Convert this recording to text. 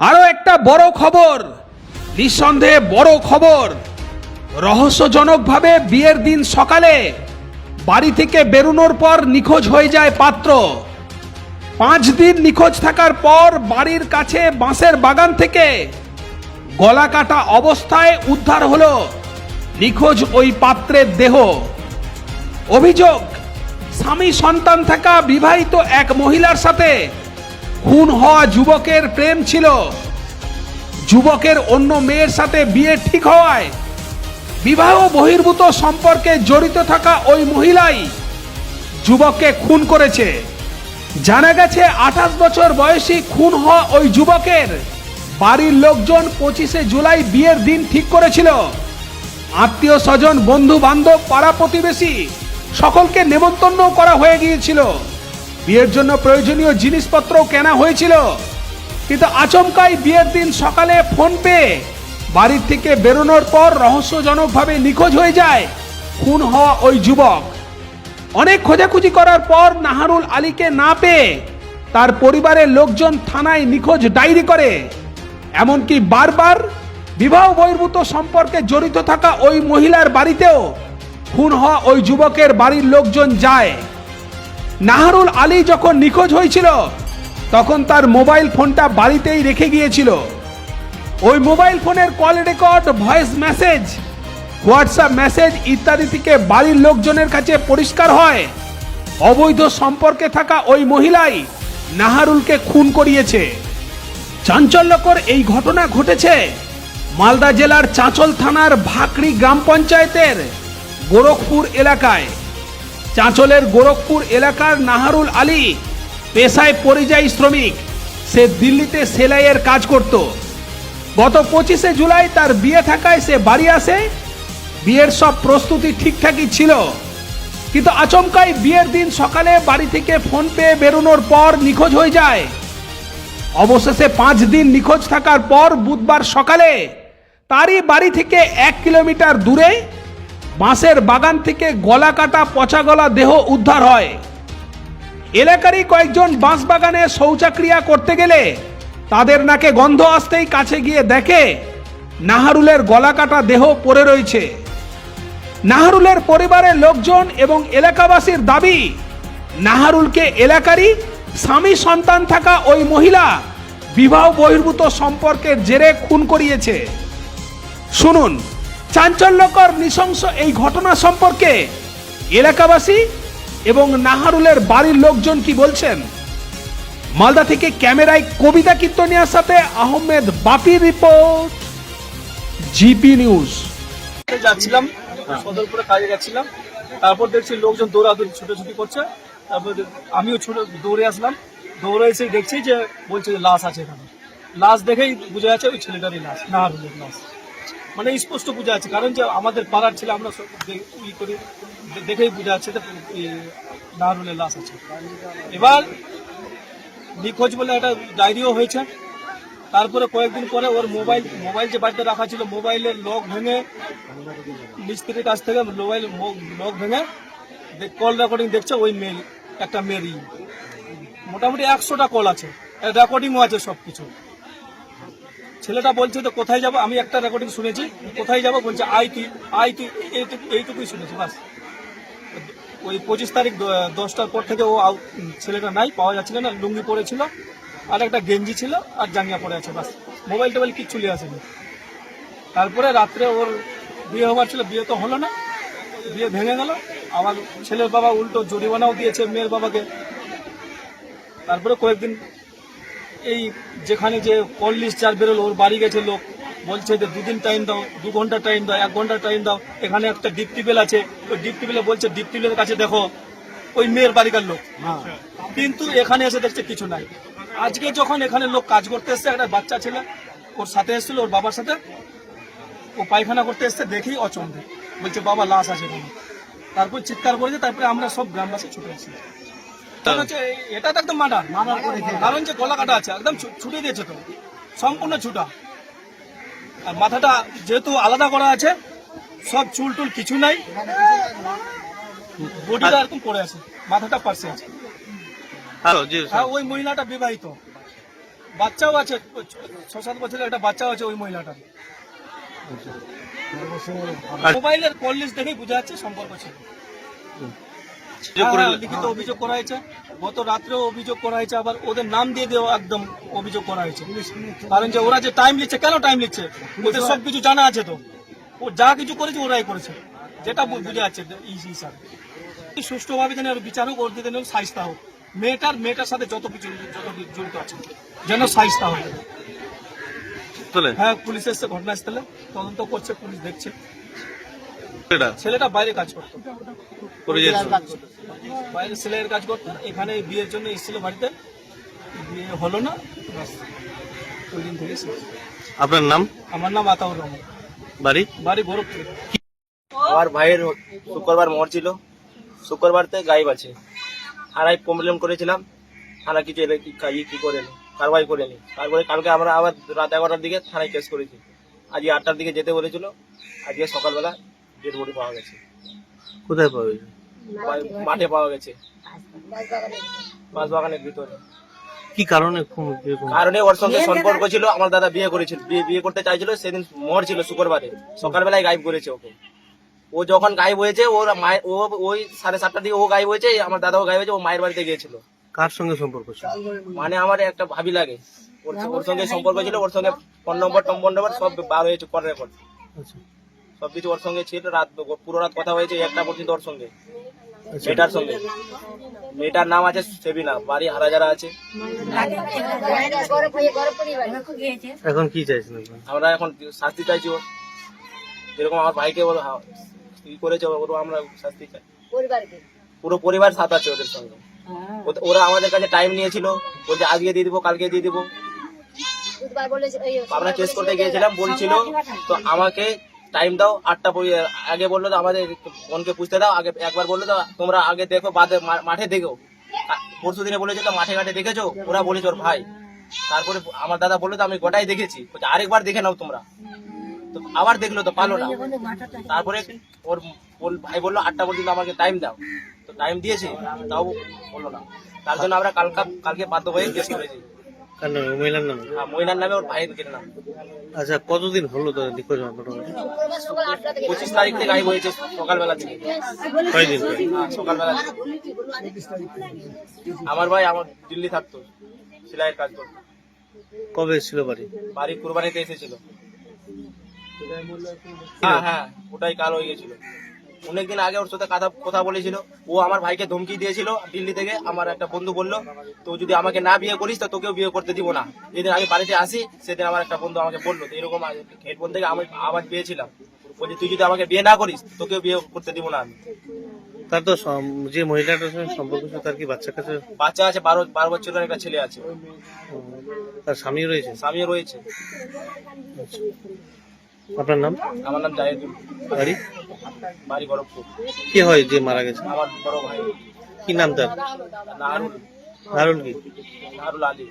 আরও একটা বড় খবর, নিঃসন্দেহে বড় খবর। রহস্যজনকভাবে বিয়ের দিন সকালে বাড়ি থেকে বেরোনোর পর নিখোঁজ হয়ে যায় পাত্র। পাঁচ দিন নিখোঁজ থাকার পর বাড়ির কাছে বাঁশের বাগান থেকে গলা কাটা অবস্থায় উদ্ধার হলো নিখোঁজ ওই পাত্রের দেহ। অভিযোগ, স্বামী সন্তান থাকা বিবাহিত এক মহিলার সাথে খুন হওয়া যুবকের প্রেম ছিল। যুবকের অন্য মেয়ের সাথে বিয়ে ঠিক হওয়ায় বিবাহ বহির্ভূত সম্পর্কে জড়িত থাকা ওই মহিলাই যুবককে খুন করেছে। জানা গেছে আঠাশ বছর বয়সী খুন হওয়া ওই যুবকের বাড়ির লোকজন পঁচিশে জুলাই বিয়ের দিন ঠিক করেছিল। আত্মীয় স্বজন বন্ধু বান্ধব পাড়া প্রতিবেশী সকলকে নেমন্তন্ন করা হয়ে গিয়েছিল। বিয়ের জন্য প্রয়োজনীয় জিনিসপত্র কেনা হয়েছিল। কিন্তু আচমকাই বিয়ের দিন সকালে ফোন পেয়ে বাড়ির থেকে বেরোনোর পর রহস্যজনকভাবে নিখোঁজ হয়ে যায় খুন হওয়া ওই যুবক। অনেক খোঁজাখুঁজি করার পর নাহারুল আলীকে না পেয়ে তার পরিবারের লোকজন থানায় নিখোঁজ ডায়েরি করে। এমনকি বারবার বিবাহ বহির্ভূত সম্পর্কে জড়িত থাকা ওই মহিলার বাড়িতেও খুন হওয়া ওই যুবকের বাড়ির লোকজন যায়। নাহারুল আলী যখন নিখোঁজ হয়েছিল, তখন তার মোবাইল ফোনটা বাড়িতেই রেখে গিয়েছিল। ওই মোবাইল ফোনের call record, voice message, WhatsApp message ইত্যাদি থেকে বাড়ির লোকজনের কাছে পরিষ্কার হয়। অবৈধ সম্পর্কে থাকা ওই মহিলাই নাহারুলকে খুন করিয়েছে। চাঞ্চল্যকর এই ঘটনা ঘটেছে মালদা জেলার চাঁচল থানার ভাকড়ি গ্রাম পঞ্চায়েতের গোরখপুর এলাকায়। চাঁচলের গোরখপুর এলাকার নাহারুল আলী পেশায় পরিযায়ী শ্রমিক। সে দিল্লিতে সেলাইয়ের কাজ করত। গত পঁচিশে জুলাই তার বিয়ে থাকায় সে বাড়ি আসে। বিয়ের সব প্রস্তুতি ঠিকঠাকই ছিল। কিন্তু আচমকাই বিয়ের দিন সকালে বাড়ি থেকে ফোন পেয়ে বেরোনোর পর নিখোঁজ হয়ে যায়। অবশেষে পাঁচ দিন নিখোঁজ থাকার পর বুধবার সকালে তারই বাড়ি থেকে এক কিলোমিটার দূরে বাঁশের বাগান থেকে গলা কাটা পচা গলা দেহ উদ্ধার হয়। এলাকারই কয়েকজন বাঁশ বাগানে শৌচাক্রিয়া করতে গেলে তাদের নাকে গন্ধ আসতেই কাছে গিয়ে দেখে, নাহারুলের গলা কাটা দেহ পড়ে রয়েছে। নাহারুলের পরিবারের লোকজন এবং এলাকাবাসীর দাবি, নাহারুলকে এলাকারই স্বামী সন্তান থাকা ওই মহিলা বিবাহ বহির্ভূত সম্পর্কের জেরে খুন করিয়েছে। শুনুন। চাঞ্চল্যকর নৃশংস এই ঘটনা সম্পর্কে এলাকাবাসী এবং নাহারুলের বাড়ির লোকজন কি বলছেন? মালদা থেকে ক্যামেরায় কবিতা কীর্তনিয়ার সাথে Ahmed Bapi report, GP news. যাচ্ছিলাম, সদরপুরে কাজে যাচ্ছিলাম তারপর দেখছি লোকজন দৌড়াদৌড়ি, ছুটোছুটি করছে। তারপর আমিও ছুটে, দৌড়ে আসলাম। দৌড়ে এসে দেখছি যে বলছে লাশ আছে এখানে। লাশ দেখেই বোঝা যাচ্ছে ওই ছেলেটারই লাশ, নাহারুলের লাশ। মানে স্পষ্ট বোঝা যাচ্ছে। কারণ যে আমাদের পাড়ার ছেলে, আমরা সব ই করি দেখেই বোঝা এই নাহরুলের লাশ আছে। এবার নিখোঁজ বলে একটা ডায়েরিও হয়েছে। তারপরে কয়েকদিন পরে ওর মোবাইল মোবাইল যে বাড়িতে রাখা ছিল, মোবাইলের লক ভেঙে, মিস্ত্রির কাছ থেকে মোবাইল লক ভেঙে কল রেকর্ডিং দেখছে ওই মেল একটা মেয়েরই মোটামুটি একশোটা কল আছে। রেকর্ডিংও আছে সব কিছু ছেলেটা বলছে তো কোথায় যাব? আমি একটা রেকর্ডিং শুনেছি। কোথায় যাব? বলছে আইটি আইটি এইটুকু এইটুকুই শুনেছি, বাস। ওই পঁচিশ তারিখ দশটার পর থেকে ও ছেলেটা নাই, পাওয়া যাচ্ছিল না, লুঙ্গি পরেছিল, আর একটা গেঞ্জি ছিল, আর জাঙ্গিয়া পরে আছে, বাস। মোবাইল টোবাইল কিচ্ছু নিয়ে আসেনি। তারপরে রাত্রে ওর বিয়ে হবার ছিল, বিয়ে তো হলো না, বিয়ে ভেঙে গেল। আবার ছেলের বাবা উল্টো জরিমানাও দিয়েছে, মেয়ের বাবাকে। তারপরে কয়েকদিন এই যেখানে যে কল লিস্ট যার বেরোলো ওর বাড়ি গেছে লোক। বলছে যে দুদিন টাইম দাও দু ঘণ্টা টাইম দাও এক ঘণ্টা টাইম দাও। এখানে একটা ডিপ আছে। ওই ডিপ বলছে ডিপ কাছে দেখো ওই মেয়ের বাড়িকার লোক। কিন্তু এখানে এসে দেখছে কিছু নাই। আজকে যখন এখানে লোক কাজ করতে এসছে একটা বাচ্চা ছেলে ওর সাথে এসেছিল ওর বাবার সাথে। ও পায়খানা করতে এসছে দেখেই অচন্ডে বলছে বাবা লাশ আছে তারপর চিৎকার করেছে তারপরে আমরা সব গ্রামবাসী ছুটে এসেছি। এটা তো একদম মার্ডার। কারণ যে গলা কাটা আছে একদম ছুটে দিয়েছে তো। সম্পূর্ণ ছুটা। আর মাথাটা যেহেতু আলাদা করা আছে সব চুল টুল কিছু নাই। বডিটা এরকম পড়ে আছে মাথাটা পার্শ্বে আছে। হ্যাঁ ওই মহিলাটা বিবাহিত। বাচ্চাও আছে ছ সাত বছরের একটা বাচ্চাও আছে ওই মহিলাটার। মোবাইলের কল লিস্ট দেখেই বোঝা যাচ্ছে সম্পর্ক ছিল। করে লিখিত অভিযোগ করা হয়েছে। গত রাত্রেও অভিযোগ করা হয়েছে আবার ওদের নাম দিয়ে দিয়েও একদম অভিযোগ করা হয়েছে। কারণ যে ওরা যে টাইম নিচ্ছে কেন টাইম নিচ্ছে ওদের সব কিছু জানা আছে তো। ও যা কিছু করেছে ওরাই করেছে। যেটা বুঝে যাচ্ছে ইসি স্যার। সুষ্ঠুভাবে যেন ওর বিচারক ওর যেন সাইজটা হোক। মেয়েটার মেয়েটার সাথে যত কিছু যত জড়িত আছে যেন সাইজটা হোক হ্যাঁ পুলিশ এসছে ঘটনাস্থলে তদন্ত করছে পুলিশ দেখছে। ছেলেটা বাইরে কাজ করতো। করে যেত বাইরে সেলাইয়ের কাজ করতো। এখানে বিয়ের জন্য এসেছিল বাড়িতে। বিয়ে হলো না ওই দিন থেকে আপনার নাম? আমার নাম আতাউর রহমান। বাড়ি? বাড়ি গোরখপুর। আমার ভাইয়ের শুক্রবার মরছিল শুক্রবারতে গাইব আছে। থানায় কমপ্লেন করেছিলাম। থানা কিছু এলে কি কাজ কি করেনি? কারবাই করেনি। তারপরে কালকে আমরা আবার রাত এগারোটার দিকে থানায় কেস করেছি। আজকে আটটার দিকে যেতে বলেছিল। আজকে সকালবেলা ডেড বডি পাওয়া গেছে। কোথায় পাবে মা- মাঠে পাওয়া গেছে। বাগানের ভিতরে। কি কারণে কারণে ওর সঙ্গে সম্পর্ক ছিল আমার দাদা বিয়ে করেছিল বিয়ে বিয়ে করতে চাইছিল সেদিন মর ছিল শুক্রবারে। সকালবেলায় গায়েব করেছে ওকে। ও যখন গায়েব হয়েছে ওর মায়ের ও ওই সাড়ে সাতটার দিকে ও গায়েব হয়েছে আমার দাদাও গায়েব হয়েছে ও মায়ের বাড়িতে গিয়েছিল। কার সঙ্গে সম্পর্ক ছিল? মানে আমার একটা ভাবি লাগে। ওর ওর সঙ্গে সম্পর্ক ছিল ওর সঙ্গে ফোন নম্বর টম্বর নম্বর সব বার হয়েছে কর রেকর্ড আচ্ছা। সবকিছু ওর সঙ্গে ছিল রাত পুরো রাত কথা হয়েছে একটা পর্যন্ত ওর সঙ্গে। মেয়েটার সঙ্গে। মেয়েটার নাম আছে সেবিনা বাড়ি হারাজারা আছে। এখন কি চাইছেন আমরা এখন শাস্তি চাইছি ওর। যেরকম আমার ভাইকে ওর হা- ই করেছে ওর আমরা শাস্তি চাই। পুরো পরিবার সাথ আছে ওদের সঙ্গে। ওরা আমাদের কাছে টাইম নিয়েছিল বলছে আজকে দিয়ে দিবো কালকে দিয়ে দিবো। আমরা কেস করতে গিয়েছিলাম বলছিল তো আমাকে টাইম দাও, আটটা আগে বলল তো আমাদের বোনকে পুষতে দাও, আগে একবার বলল তো, তোমরা আগে দেখো, বাদে মাঠে দেখো। পরশু দিনে বলেছে তো, মাঠে ঘাটে দেখেছ? ওরা বলেছে, ওর ভাই। তারপরে আমার দাদা বলল তো, আমি গোটাই দেখেছি। আরেকবার দেখে নাও তোমরা। তো আবার দেখল তো পালো না। তারপরে ওর ওর ভাই বলল, আটটা পর্যন্ত আমাকে টাইম দাও। তো টাইম দিয়েছে, তাও বলল না। তার জন্য আমরা কালকা, কালকে বাধ্য হয়ে কেস করেছি নামে মহিলার নামে? আর মহিলার নামে ওর ভাইয়ের নাম। আচ্ছা কতদিন হলো তো নিখোঁজ হওয়া মোটামুটি পঁচিশ তারিখ থেকে গায়েব হয়েছে সকালবেলা থেকে। কয়দিন? হ্যাঁ, সকালবেলা থেকে। আমার ভাই আমার দিল্লি থাকতো সেলাইয়ের কাজ করতো। কবে এসেছিল বাড়ি? বাড়ি কুরবানিতে এসেছিল। হ্যাঁ হ্যাঁ ওটাই কাল হয়ে গেছিল। অনেকদিন আগে ওর সাথে কথা কথা বলেছিল। ও আমার ভাইকে ধমকি দিয়েছিল দিল্লি থেকে। আমার একটা বন্ধু বলল তো যদি আমাকে না বিয়ে করিস তো তোকেও বিয়ে করতে দিব না। যেদিন আমি বাড়িতে আসি সেদিন আমার একটা বন্ধু আমাকে বলল। তো এরকম হেডফোন থেকে আমি আওয়াজ পেয়েছিলাম। বলছি তুই যদি আমাকে বিয়ে না করিস তোকেও বিয়ে করতে দিব না আমি। তার তো যে মহিলাটার সঙ্গে সম্পর্ক ছিল তার কি বাচ্চা কাছে? বাচ্চা আছে বারো বারো বছরের একটা ছেলে আছে। তার স্বামী রয়েছে? স্বামীও রয়েছে। আপনার নাম? আমার নাম জাহিদুল। বাড়ি? বাড়ি গরবপুর কি হয় যে মারা গেছে? আমার বড় ভাই। কি নাম তার? নারুল। নারুল কি? নারুল আলী।